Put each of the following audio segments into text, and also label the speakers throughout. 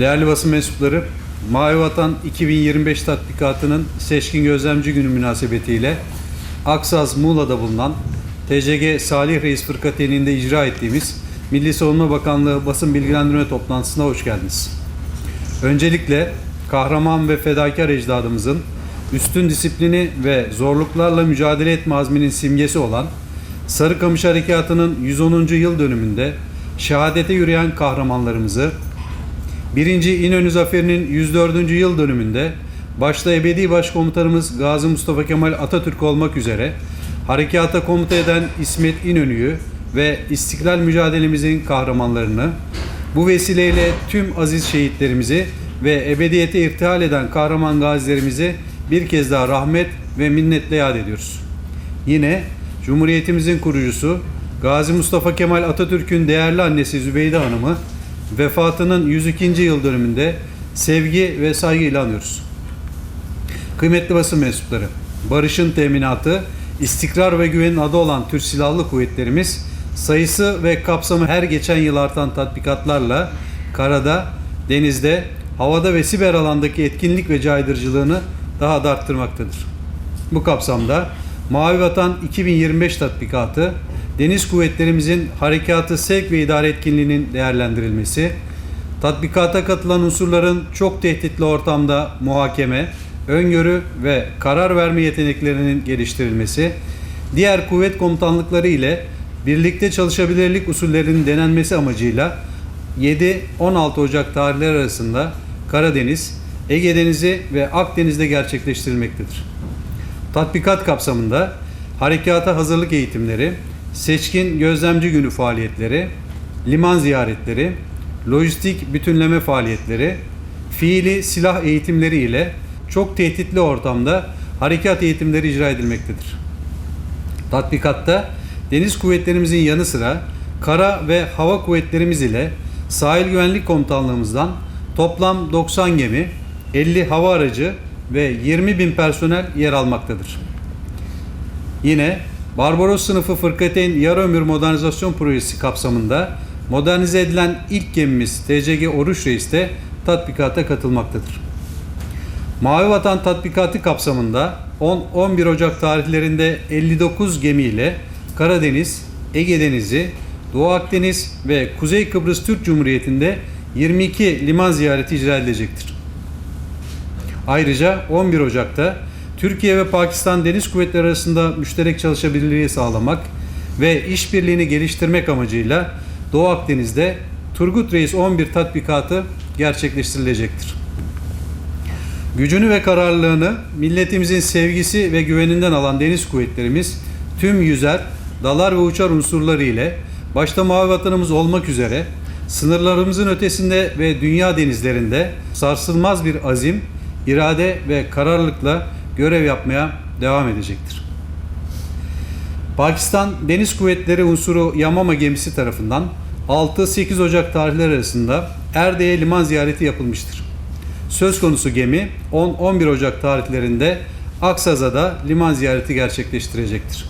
Speaker 1: Değerli basın mensupları, Mavi Vatan 2025 tatbikatının seçkin gözlemci günü münasebetiyle Aksaz Muğla'da bulunan TCG Salih Reis Fırkateyni'nde icra ettiğimiz Milli Savunma Bakanlığı basın bilgilendirme toplantısına hoş geldiniz. Öncelikle kahraman ve fedakar ecdadımızın üstün disiplini ve zorluklarla mücadele etme azminin simgesi olan Sarıkamış Harekatı'nın 110. yıl dönümünde şehadete yürüyen kahramanlarımızı 1. İnönü Zaferi'nin 104. yıl dönümünde başta ebedi başkomutanımız Gazi Mustafa Kemal Atatürk olmak üzere harekata komuta eden İsmet İnönü'yü ve istiklal mücadelemizin kahramanlarını bu vesileyle tüm aziz şehitlerimizi ve ebediyete irtihal eden kahraman gazilerimizi bir kez daha rahmet ve minnetle yad ediyoruz. Yine Cumhuriyetimizin kurucusu Gazi Mustafa Kemal Atatürk'ün değerli annesi Zübeyde Hanım'ı vefatının 102. yıl dönümünde sevgi ve saygıyla anıyoruz. Kıymetli basın mensupları, barışın teminatı, istikrar ve güvenin adı olan Türk Silahlı Kuvvetlerimiz sayısı ve kapsamı her geçen yıl artan tatbikatlarla karada, denizde, havada ve siber alandaki etkinlik ve caydırıcılığını daha da arttırmaktadır. Bu kapsamda Mavi Vatan 2025 tatbikatı, deniz kuvvetlerimizin harekatı sevk ve idare etkinliğinin değerlendirilmesi, tatbikata katılan unsurların çok tehditli ortamda muhakeme, öngörü ve karar verme yeteneklerinin geliştirilmesi, diğer kuvvet komutanlıkları ile birlikte çalışabilirlik usullerinin denenmesi amacıyla 7-16 Ocak tarihleri arasında Karadeniz, Ege Denizi ve Akdeniz'de gerçekleştirilmektedir. Tatbikat kapsamında harekata hazırlık eğitimleri, seçkin gözlemci günü faaliyetleri, liman ziyaretleri, lojistik bütünleme faaliyetleri, fiili silah eğitimleri ile çok tehditli ortamda harekat eğitimleri icra edilmektedir. Tatbikatta deniz kuvvetlerimizin yanı sıra kara ve hava kuvvetlerimiz ile sahil güvenlik komutanlığımızdan toplam 90 gemi, 50 hava aracı ve 20 bin personel yer almaktadır. Yine Barbaros sınıfı Fırkateyn Yarı Ömür Modernizasyon Projesi kapsamında modernize edilen ilk gemimiz TCG Oruç Reis de tatbikata katılmaktadır. Mavi Vatan tatbikatı kapsamında 10-11 Ocak tarihlerinde 59 gemiyle Karadeniz, Ege Denizi, Doğu Akdeniz ve Kuzey Kıbrıs Türk Cumhuriyeti'nde 22 liman ziyareti icra edilecektir. Ayrıca 11 Ocak'ta Türkiye ve Pakistan Deniz Kuvvetleri arasında müşterek çalışabilirliği sağlamak ve işbirliğini geliştirmek amacıyla Doğu Akdeniz'de Turgut Reis 11 tatbikatı gerçekleştirilecektir. Gücünü ve kararlılığını milletimizin sevgisi ve güveninden alan deniz kuvvetlerimiz tüm yüzer, dalar ve uçar unsurları ile başta mavi vatanımız olmak üzere sınırlarımızın ötesinde ve dünya denizlerinde sarsılmaz bir azim, irade ve kararlılıkla görev yapmaya devam edecektir. Pakistan Deniz Kuvvetleri unsuru Yamama gemisi tarafından 6-8 Ocak tarihleri arasında Erde'ye liman ziyareti yapılmıştır. Söz konusu gemi 10-11 Ocak tarihlerinde Aksaza'da liman ziyareti gerçekleştirecektir.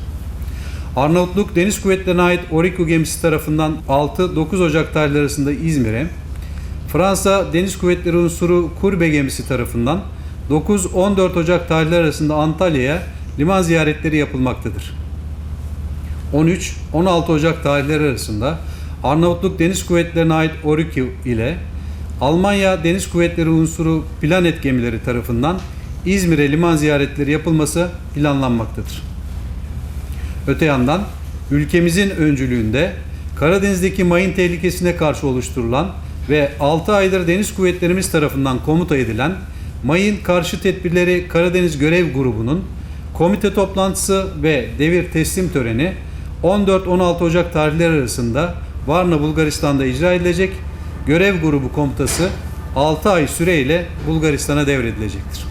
Speaker 1: Arnavutluk Deniz Kuvvetleri'ne ait Oriku gemisi tarafından 6-9 Ocak tarihleri arasında İzmir'e, Fransa Deniz Kuvvetleri unsuru Kurbe gemisi tarafından 9-14 Ocak tarihleri arasında Antalya'ya liman ziyaretleri yapılmaktadır. 13-16 Ocak tarihleri arasında Arnavutluk Deniz Kuvvetleri'ne ait Oriku ile Almanya Deniz Kuvvetleri unsuru Planet gemileri tarafından İzmir'e liman ziyaretleri yapılması planlanmaktadır. Öte yandan ülkemizin öncülüğünde Karadeniz'deki mayın tehlikesine karşı oluşturulan ve 6 aydır Deniz Kuvvetlerimiz tarafından komuta edilen mayın karşı tedbirleri Karadeniz Görev Grubu'nun komite toplantısı ve devir teslim töreni 14-16 Ocak tarihleri arasında Varna Bulgaristan'da icra edilecek. Görev grubu komutası 6 ay süreyle Bulgaristan'a devredilecektir.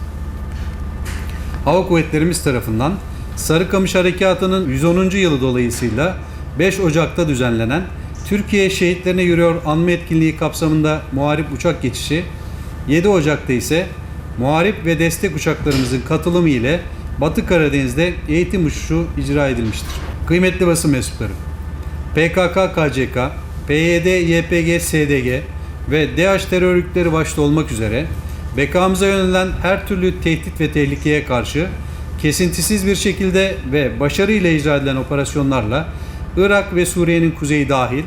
Speaker 1: Hava Kuvvetlerimiz tarafından Sarıkamış Harekatı'nın 110. yılı dolayısıyla 5 Ocak'ta düzenlenen Türkiye şehitlerine yürüyor anma etkinliği kapsamında muharip uçak geçişi, 7 Ocak'ta ise muharip ve destek uçaklarımızın katılımı ile Batı Karadeniz'de eğitim uçuşu icra edilmiştir. Kıymetli basın mensupları, PKK-KCK, PYD-YPG-SDG ve DAEŞ terör örgütleri başta olmak üzere bekamıza yönelen her türlü tehdit ve tehlikeye karşı kesintisiz bir şekilde ve başarıyla icra edilen operasyonlarla Irak ve Suriye'nin kuzeyi dahil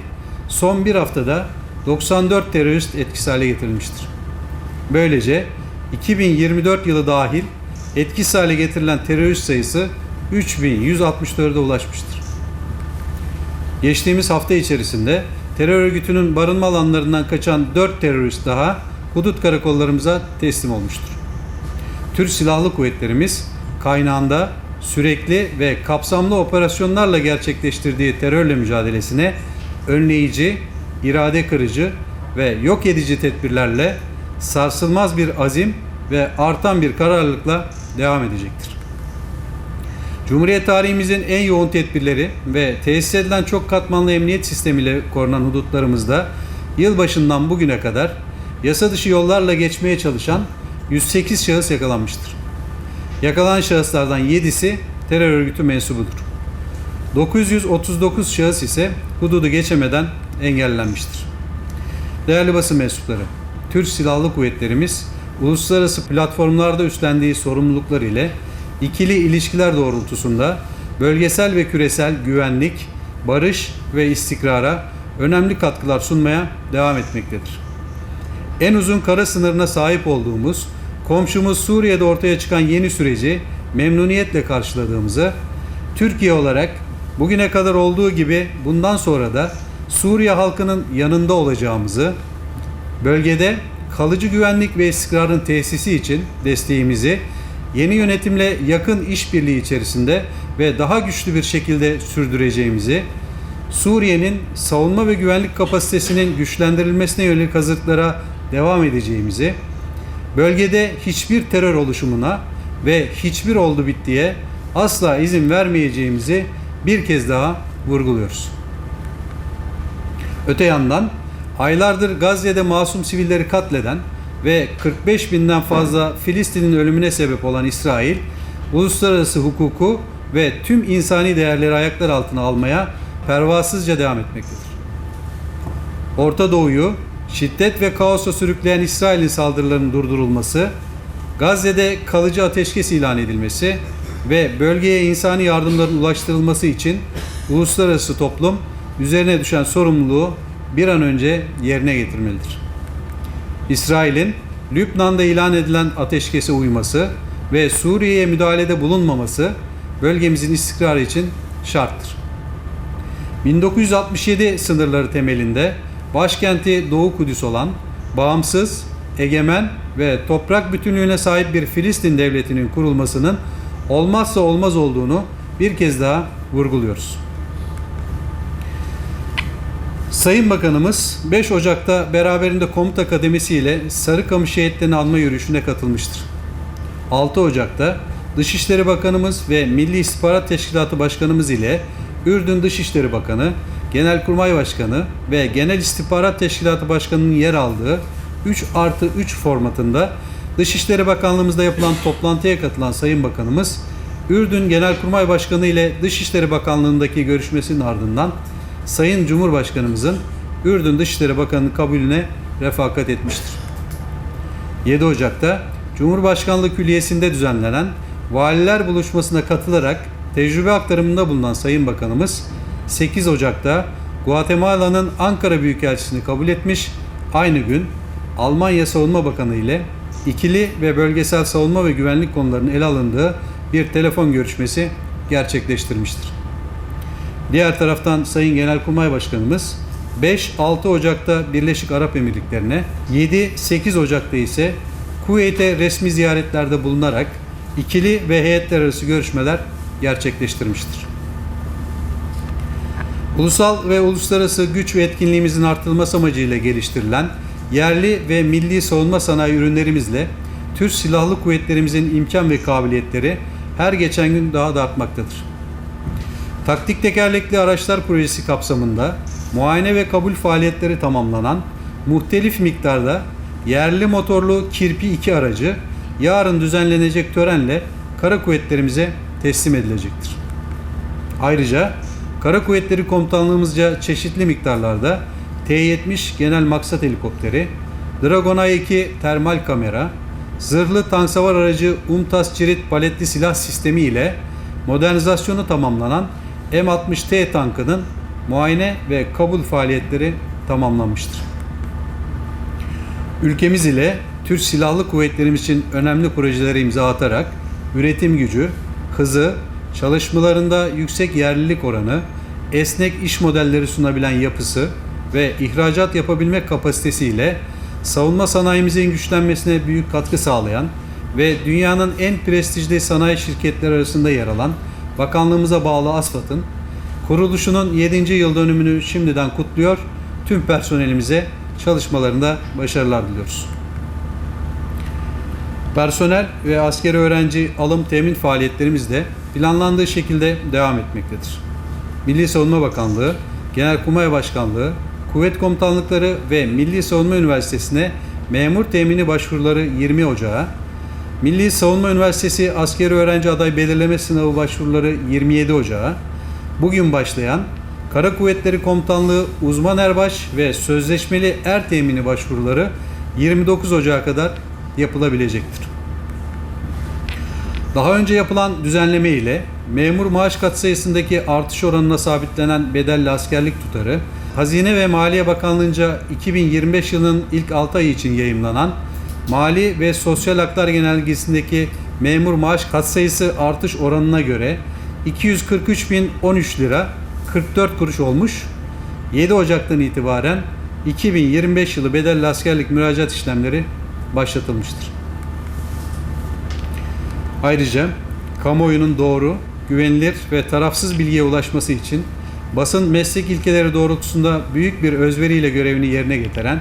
Speaker 1: son bir haftada 94 terörist etkisiz hale getirilmiştir. Böylece 2024 yılı dahil etkisiz hale getirilen terörist sayısı 3164'e ulaşmıştır. Geçtiğimiz hafta içerisinde terör örgütünün barınma alanlarından kaçan 4 terörist daha hudut karakollarımıza teslim olmuştur. Türk Silahlı Kuvvetlerimiz kaynağında sürekli ve kapsamlı operasyonlarla gerçekleştirdiği terörle mücadelesine önleyici, irade kırıcı ve yok edici tedbirlerle sarsılmaz bir azim ve artan bir kararlılıkla devam edecektir. Cumhuriyet tarihimizin en yoğun tedbirleri ve tesis edilen çok katmanlı emniyet sistemiyle korunan hudutlarımızda yılbaşından bugüne kadar yasa dışı yollarla geçmeye çalışan 108 şahıs yakalanmıştır. Yakalanan şahıslardan 7'si terör örgütü mensubudur. 939 şahıs ise hududu geçemeden engellenmiştir. Değerli basın mensupları, Türk Silahlı Kuvvetlerimiz uluslararası platformlarda üstlendiği sorumluluklar ile ikili ilişkiler doğrultusunda bölgesel ve küresel güvenlik, barış ve istikrara önemli katkılar sunmaya devam etmektedir. En uzun kara sınırına sahip olduğumuz komşumuz Suriye'de ortaya çıkan yeni süreci memnuniyetle karşıladığımızı, Türkiye olarak bugüne kadar olduğu gibi bundan sonra da Suriye halkının yanında olacağımızı, bölgede kalıcı güvenlik ve istikrarın tesisi için desteğimizi yeni yönetimle yakın işbirliği içerisinde ve daha güçlü bir şekilde sürdüreceğimizi, Suriye'nin savunma ve güvenlik kapasitesinin güçlendirilmesine yönelik hazırlıklara devam edeceğimizi, bölgede hiçbir terör oluşumuna ve hiçbir oldu bittiye asla izin vermeyeceğimizi bir kez daha vurguluyoruz. Öte yandan aylardır Gazze'de masum sivilleri katleden ve 45 binden fazla Filistin'in ölümüne sebep olan İsrail, uluslararası hukuku ve tüm insani değerleri ayaklar altına almaya pervasızca devam etmektedir. Orta Doğu'yu şiddet ve kaosa sürükleyen İsrail'in saldırılarının durdurulması, Gazze'de kalıcı ateşkes ilan edilmesi ve bölgeye insani yardımların ulaştırılması için uluslararası toplum üzerine düşen sorumluluğu bir an önce yerine getirmelidir. İsrail'in Lübnan'da ilan edilen ateşkese uyması ve Suriye'ye müdahalede bulunmaması bölgemizin istikrarı için şarttır. 1967 sınırları temelinde başkenti Doğu Kudüs olan bağımsız, egemen ve toprak bütünlüğüne sahip bir Filistin devletinin kurulmasının olmazsa olmaz olduğunu bir kez daha vurguluyoruz. Sayın Bakanımız 5 Ocak'ta beraberinde komuta kademesi ile Sarıkamış şehitlerini alma yürüyüşüne katılmıştır. 6 Ocak'ta Dışişleri Bakanımız ve Milli İstihbarat Teşkilatı Başkanımız ile Ürdün Dışişleri Bakanı, Genelkurmay Başkanı ve Genel İstihbarat Teşkilatı Başkanı'nın yer aldığı 3 artı 3 formatında Dışişleri Bakanlığımızda yapılan toplantıya katılan Sayın Bakanımız, Ürdün Genelkurmay Başkanı ile Dışişleri Bakanlığı'ndaki görüşmesinin ardından Sayın Cumhurbaşkanımızın Ürdün Dışişleri Bakanı'nın kabulüne refakat etmiştir. 7 Ocak'ta Cumhurbaşkanlığı Külliyesi'nde düzenlenen valiler buluşmasına katılarak tecrübe aktarımında bulunan Sayın Bakanımız 8 Ocak'ta Guatemala'nın Ankara Büyükelçisini kabul etmiş, aynı gün Almanya Savunma Bakanı ile ikili ve bölgesel savunma ve güvenlik konularının ele alındığı bir telefon görüşmesi gerçekleştirmiştir. Diğer taraftan Sayın Genelkurmay Başkanımız 5-6 Ocak'ta Birleşik Arap Emirlikleri'ne, 7-8 Ocak'ta ise Kuveyt'e resmi ziyaretlerde bulunarak ikili ve heyetler arası görüşmeler gerçekleştirmiştir. Ulusal ve uluslararası güç ve etkinliğimizin artırılması amacıyla geliştirilen yerli ve milli savunma sanayi ürünlerimizle Türk Silahlı Kuvvetlerimizin imkan ve kabiliyetleri her geçen gün daha da artmaktadır. Taktik tekerlekli araçlar projesi kapsamında muayene ve kabul faaliyetleri tamamlanan muhtelif miktarda yerli motorlu Kirpi 2 aracı yarın düzenlenecek törenle kara kuvvetlerimize teslim edilecektir. Ayrıca Kara Kuvvetleri Komutanlığımızca çeşitli miktarlarda T-70 genel maksat helikopteri, Dragon A2 termal kamera, zırhlı tank savar aracı UMTAS Cirit paletli silah sistemi ile modernizasyonu tamamlanan M60T tankının muayene ve kabul faaliyetleri tamamlanmıştır. Ülkemiz ile Türk Silahlı Kuvvetlerimiz için önemli projelere imza atarak üretim gücü, hızı, çalışmalarında yüksek yerlilik oranı, esnek iş modelleri sunabilen yapısı ve ihracat yapabilme kapasitesiyle savunma sanayimizin güçlenmesine büyük katkı sağlayan ve dünyanın en prestijli sanayi şirketleri arasında yer alan bakanlığımıza bağlı ASFAD'ın kuruluşunun 7. yıl dönümünü şimdiden kutluyor. Tüm personelimize çalışmalarında başarılar diliyoruz. Personel ve askeri öğrenci alım temin faaliyetlerimiz de planlandığı şekilde devam etmektedir. Milli Savunma Bakanlığı, Genelkurmay Başkanlığı, Kuvvet Komutanlıkları ve Milli Savunma Üniversitesi'ne memur temini başvuruları 20 Ocağı, Milli Savunma Üniversitesi Askeri Öğrenci Aday Belirleme Sınavı başvuruları 27 Ocağı, bugün başlayan Kara Kuvvetleri Komutanlığı Uzman Erbaş ve Sözleşmeli Er Temini başvuruları 29 Ocağı kadar yapılabilecektir. Daha önce yapılan düzenleme ile memur maaş katsayısındaki artış oranına sabitlenen bedelli askerlik tutarı, Hazine ve Maliye Bakanlığı'nca 2025 yılının ilk 6 ayı için yayımlanan Mali ve Sosyal Haklar Genelgesi'ndeki memur maaş katsayısı artış oranına göre 243.013 lira 44 kuruş olmuş. 7 Ocak'tan itibaren 2025 yılı bedelli askerlik müracaat işlemleri başlatılmıştır. Ayrıca kamuoyunun doğru, güvenilir ve tarafsız bilgiye ulaşması için basın meslek ilkeleri doğrultusunda büyük bir özveriyle görevini yerine getiren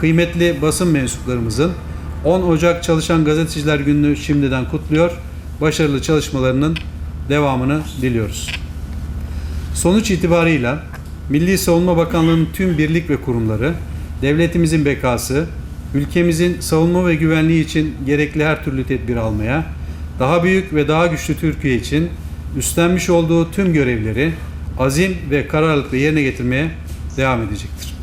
Speaker 1: kıymetli basın mensuplarımızın 10 Ocak Çalışan Gazeteciler Günü'nü şimdiden kutluyor. Başarılı çalışmalarının devamını diliyoruz. Sonuç itibarıyla Milli Savunma Bakanlığı'nın tüm birlik ve kurumları, devletimizin bekası, ülkemizin savunma ve güvenliği için gerekli her türlü tedbir almaya, daha büyük ve daha güçlü Türkiye için üstlenmiş olduğu tüm görevleri azim ve kararlılıkla yerine getirmeye devam edecektir.